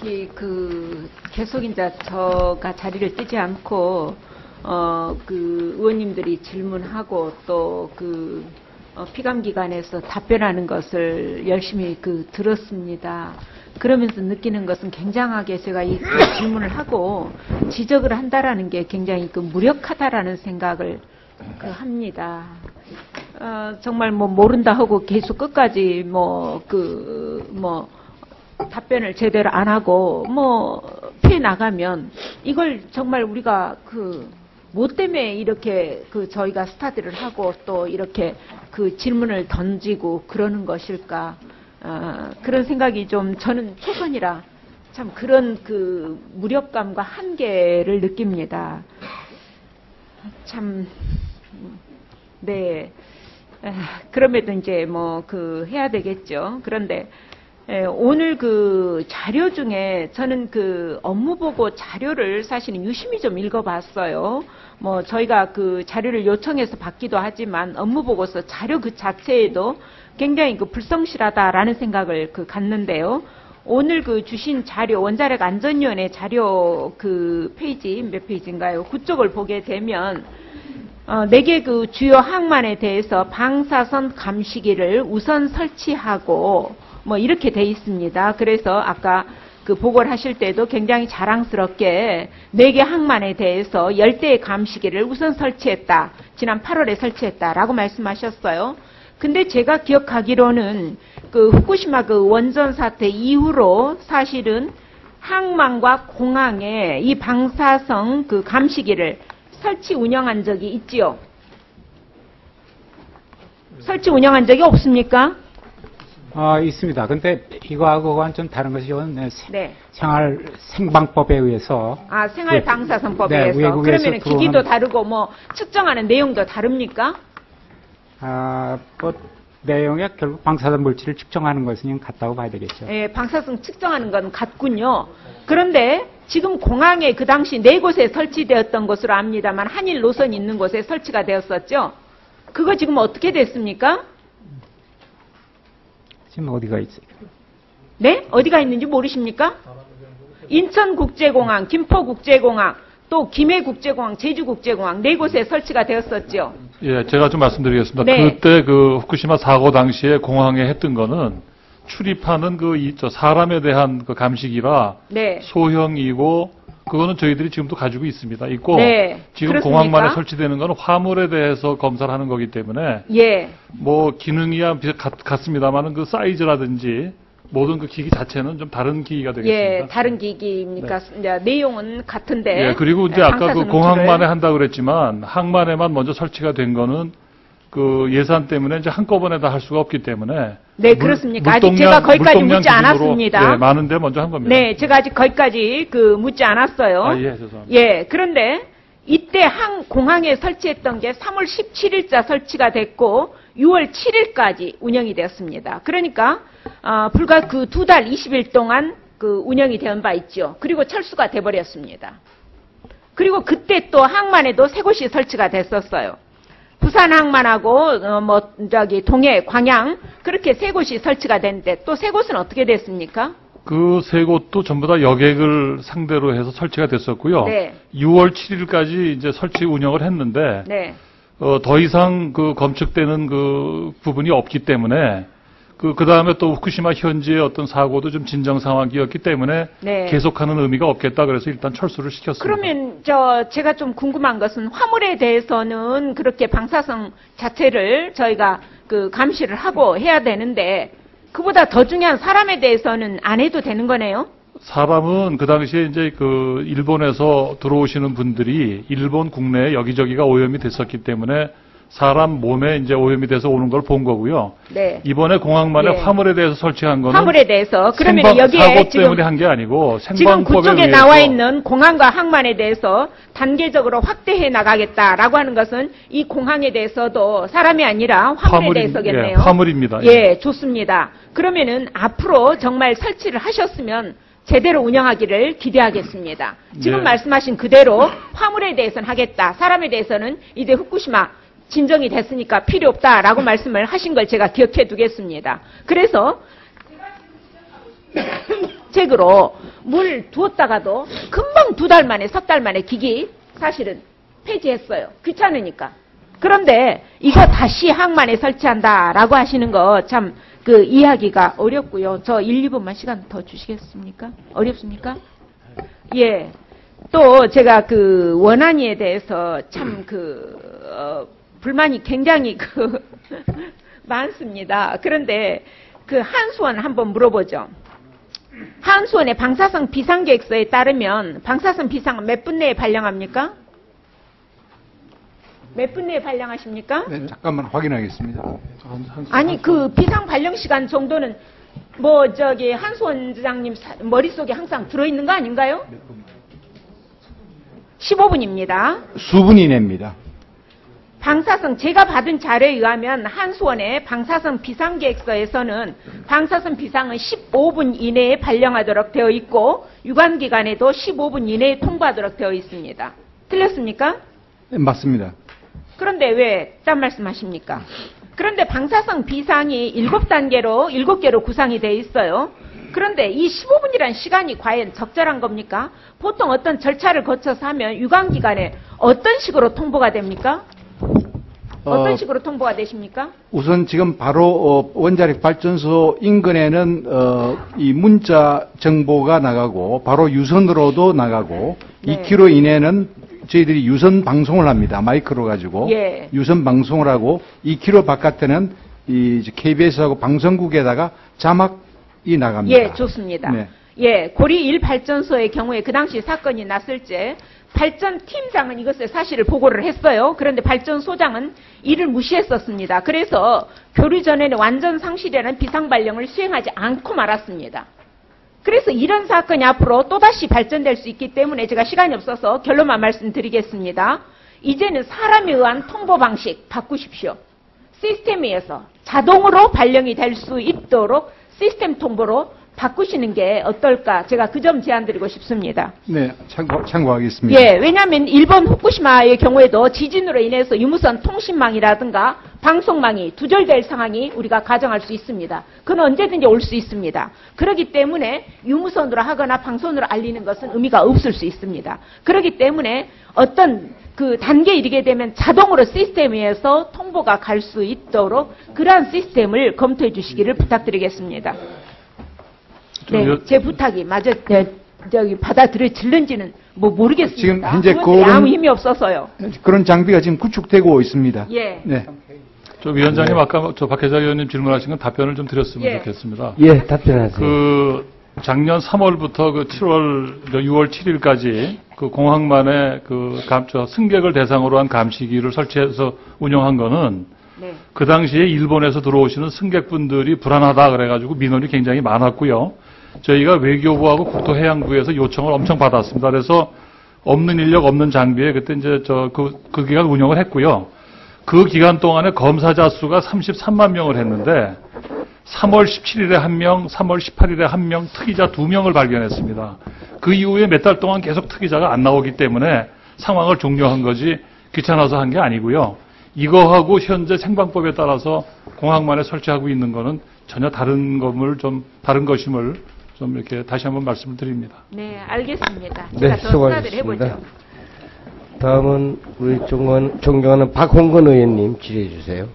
저기 그 계속 이제 저가 자리를 뜨지 않고 어 그 의원님들이 질문하고 또그 어, 피감 기관에서 답변하는 것을 열심히 그 들었습니다. 그러면서 느끼는 것은 굉장하게 제가 이그 질문을 하고 지적을 한다라는 게 굉장히 그 무력하다라는 생각을 그 합니다. 어, 정말 뭐 모른다 하고 계속 끝까지 뭐 그 뭐 답변을 제대로 안 하고 뭐 피해 나가면 이걸 정말 우리가 그 뭐 때문에 이렇게 그 저희가 스타드를 하고 또 이렇게 그 질문을 던지고 그러는 것일까 어, 그런 생각이 좀 저는 초선이라 참 그런 그 무력감과 한계를 느낍니다. 참 네. 에, 그럼에도 이제 뭐 그 해야 되겠죠. 그런데 에, 오늘 그 자료 중에 저는 그 업무 보고 자료를 사실은 유심히 좀 읽어봤어요. 뭐 저희가 그 자료를 요청해서 받기도 하지만 업무 보고서 자료 그 자체에도 굉장히 그 불성실하다라는 생각을 그 갖는데요. 오늘 그 주신 자료 원자력 안전위원회 자료 그 페이지 몇 페이지인가요? 그쪽을 보게 되면 어, 네개 그 주요 항만에 대해서 방사선 감시기를 우선 설치하고 뭐 이렇게 돼 있습니다. 그래서 아까 그 보고를 하실 때도 굉장히 자랑스럽게 네 개 항만에 대해서 열대의 감시기를 우선 설치했다. 지난 8월에 설치했다라고 말씀하셨어요. 근데 제가 기억하기로는 그 후쿠시마 그 원전 사태 이후로 사실은 항만과 공항에 이 방사성 그 감시기를 설치 운영한 적이 있지요. 설치 운영한 적이 없습니까? 아, 있습니다. 근데 이거하고는 좀 다른. 네, 세- 네. 생활 생방법에 의해서 아, 생활 방사선법에 네, 의해서. 그러면 들어오는- 기기도 다르고 뭐 측정하는 내용도 다릅니까? 아, 뭐 내용에 결국 방사선 물질을 측정하는 것은 같다고 봐야 되겠죠. 예, 방사성 측정하는 건 같군요. 그런데 지금 공항에 그 당시 네 곳에 설치되었던 것으로 압니다만 한일 노선이 있는 곳에 설치가 되었었죠. 그거 지금 어떻게 됐습니까? 지금 어디가 있어요? 네? 어디가 있는지 모르십니까? 인천국제공항, 김포국제공항, 또 김해국제공항, 제주국제공항 네 곳에 설치가 되었었죠. 예, 제가 좀 말씀드리겠습니다. 네. 그때 그 후쿠시마 사고 당시에 공항에 했던 거는 출입하는 그 이 저 사람에 대한 그 감시기라 네. 소형이고 그거는 저희들이 지금도 가지고 있습니다. 있고 네, 지금 그렇습니까? 공항만에 설치되는 거는 화물에 대해서 검사를 하는 거기 때문에 예. 뭐 기능이야 같, 같습니다만은 그 사이즈라든지 모든 그 기기 자체는 좀 다른 기기가 되겠습니다. 예, 다른 기기입니까? 이제 내용은 같은데. 예, 그리고 이제 예, 아까 그 공항만에 한다 그랬지만 항만에만 먼저 설치가 된 거는 그 예산 때문에 이제 한꺼번에 다 할 수가 없기 때문에 네, 물- 그렇습니까? 아직 물동량- 제가 거기까지 묻지 기준으로, 않았습니다. 예, 많은데 먼저 한 겁니다. 네, 제가 아직 거기까지 그 묻지 않았어요. 아, 예, 죄송합니다. 예, 그런데 이때 항 공항에 설치했던 게 3월 17일자 설치가 됐고 6월 7일까지 운영이 되었습니다. 그러니까 어, 불과 그 두 달 20일 동안 그 운영이 된 바 있죠. 그리고 철수가 돼 버렸습니다. 그리고 그때 또 항만에도 세 곳이 설치가 됐었어요. 부산 항만하고 어, 뭐 저기 동해, 광양 그렇게 세 곳이 설치가 됐는데 또 세 곳은 어떻게 됐습니까? 그 세 곳도 전부 다 여객을 상대로 해서 설치가 됐었고요. 네. 6월 7일까지 이제 설치 운영을 했는데 네. 어, 더 이상 그 검측되는 그 부분이 없기 때문에 그, 그 다음에 또 후쿠시마 현지의 어떤 사고도 좀 진정 상황이었기 때문에 네. 계속하는 의미가 없겠다 그래서 일단 철수를 시켰습니다. 그러면 저 제가 좀 궁금한 것은 화물에 대해서는 그렇게 방사성 자체를 저희가 그 감시를 하고 해야 되는데 그보다 더 중요한 사람에 대해서는 안 해도 되는 거네요. 사람은 그 당시에 이제 그 일본에서 들어오시는 분들이 일본 국내에 여기저기가 오염이 됐었기 때문에 사람 몸에 이제 오염이 돼서 오는 걸 본 거고요. 네. 이번에 공항만에 예. 화물에 대해서 설치한 거는 화물에 대해서 그러면 생방- 여기에 사고 지금 때문에 한 게 아니고 지금 의해서 나와 있는 공항과 항만에 대해서 단계적으로 확대해 나가겠다라고 하는 것은 이 공항에 대해서도 사람이 아니라 화물에 화물이- 대해서겠네요. 예, 화물입니다. 예, 좋습니다. 그러면은 앞으로 정말 설치를 하셨으면 제대로 운영하기를 기대하겠습니다. 지금 예. 말씀하신 그대로 화물에 대해서는 하겠다. 사람에 대해서는 이제 후쿠시마 진정이 됐으니까 필요 없다라고 말씀을 하신 걸 제가 기억해 두겠습니다. 그래서 책으로 물 두었다가도 금방 두 달 만에 석 달 만에 기기 사실은 폐지했어요. 귀찮으니까. 그런데 이거 다시 항만에 설치한다라고 하시는 거 참 그 이해하기가 어렵고요. 저 1, 2분만 시간 더 주시겠습니까? 어렵습니까? 예. 또 제가 그 원안위에 대해서 참그 어, 불만이 굉장히 그 많습니다. 그런데 그 한수원 한번 물어보죠. 한수원의 방사성 비상계획서에 따르면 방사성 비상은 몇 분 내에 발령합니까? 몇 분 내에 발령하십니까? 네, 잠깐만 확인하겠습니다. 아니 그 비상 발령 시간 정도는 뭐 저기 한수원장님 사- 머릿속에 항상 들어있는 거 아닌가요? 15분입니다. 수분 이내입니다. 방사성 제가 받은 자료에 의하면 한수원의 방사성 비상계획서에서는 방사성 비상은 15분 이내에 발령하도록 되어 있고 유관기관에도 15분 이내에 통보하도록 되어 있습니다. 틀렸습니까? 네, 맞습니다. 그런데 왜 딴 말씀하십니까? 그런데 방사성 비상이 7단계로 7개로 구상이 돼 있어요. 그런데 이 15분이란 시간이 과연 적절한 겁니까? 보통 어떤 절차를 거쳐서 하면 유관기관에 어떤 식으로 통보가 됩니까? 어떤 어, 식으로 통보가 되십니까? 우선 지금 바로 어, 원자력 발전소 인근에는 어, 이 문자 정보가 나가고 바로 유선으로도 나가고 네. 2km 이내는 저희들이 유선 방송을 합니다. 마이크로 가지고 예. 유선 방송을 하고 2km 바깥에는 이 KBS하고 방송국에다가 자막이 나갑니다. 예, 좋습니다. 네. 예, 고리 1 발전소의 경우에 그 당시 사건이 났을 때 발전팀장은 이것을 사실을 보고를 했어요. 그런데 발전소장은 이를 무시했었습니다. 그래서 교류 전에는 완전 상실이라는 비상발령을 수행하지 않고 말았습니다. 그래서 이런 사건이 앞으로 또다시 발전될 수 있기 때문에 제가 시간이 없어서 결론만 말씀드리겠습니다. 이제는 사람에 의한 통보 방식 바꾸십시오. 시스템에서 자동으로 발령이 될 수 있도록 시스템 통보로 바꾸시는 게 어떨까? 제가 그 점 제안드리고 싶습니다. 네, 참고, 참고하겠습니다. 예, 왜냐하면 일본 후쿠시마의 경우에도 지진으로 인해서 유무선 통신망이라든가 방송망이 두절될 상황이 우리가 가정할 수 있습니다. 그건 언제든지 올 수 있습니다. 그렇기 때문에 유무선으로 하거나 방송으로 알리는 것은 의미가 없을 수 있습니다. 그렇기 때문에 어떤 그 단계에 이르게 되면 자동으로 시스템에서 통보가 갈 수 있도록 그러한 시스템을 검토해 주시기를 부탁드리겠습니다. 좀 네, 여- 제 부탁이 맞아 네, 저기 받아들여질는지는 뭐 모르겠습니다. 지금 현재 그런- 아무 힘이 없어서요. 그런 장비가 지금 구축되고 있습니다. 예. 네. 저 위원장님 아까 저 박혜자 의원님 질문하신 건 답변을 좀 드렸으면 예. 좋겠습니다. 예, 답변하세요. 그 작년 3월부터 그 7월 6월 7일까지 그 공항만에 그 감, 저 승객을 대상으로 한 감시기를 설치해서 운영한 거는 네. 그 당시에 일본에서 들어오시는 승객분들이 불안하다 그래가지고 민원이 굉장히 많았고요. 저희가 외교부하고 국토해양부에서 요청을 엄청 받았습니다. 그래서 없는 인력, 없는 장비에 그때 이제 저 그 그 기간 운영을 했고요. 그 기간 동안에 검사자 수가 33만 명을 했는데 3월 17일에 한 명, 3월 18일에 한 명, 특이자 두 명을 발견했습니다. 그 이후에 몇 달 동안 계속 특이자가 안 나오기 때문에 상황을 종료한 거지 귀찮아서 한 게 아니고요. 이거하고 현재 생방법에 따라서 공항만에 설치하고 있는 거는 전혀 다른 것을 좀 다른 것임을 좀 이렇게 다시 한번 말씀을 드립니다. 네, 알겠습니다. 네, 제가 더 수사를 수고하셨습니다. 해보죠. 다음은 우리 존경, 존경하는 박홍근 의원님 질의해 주세요.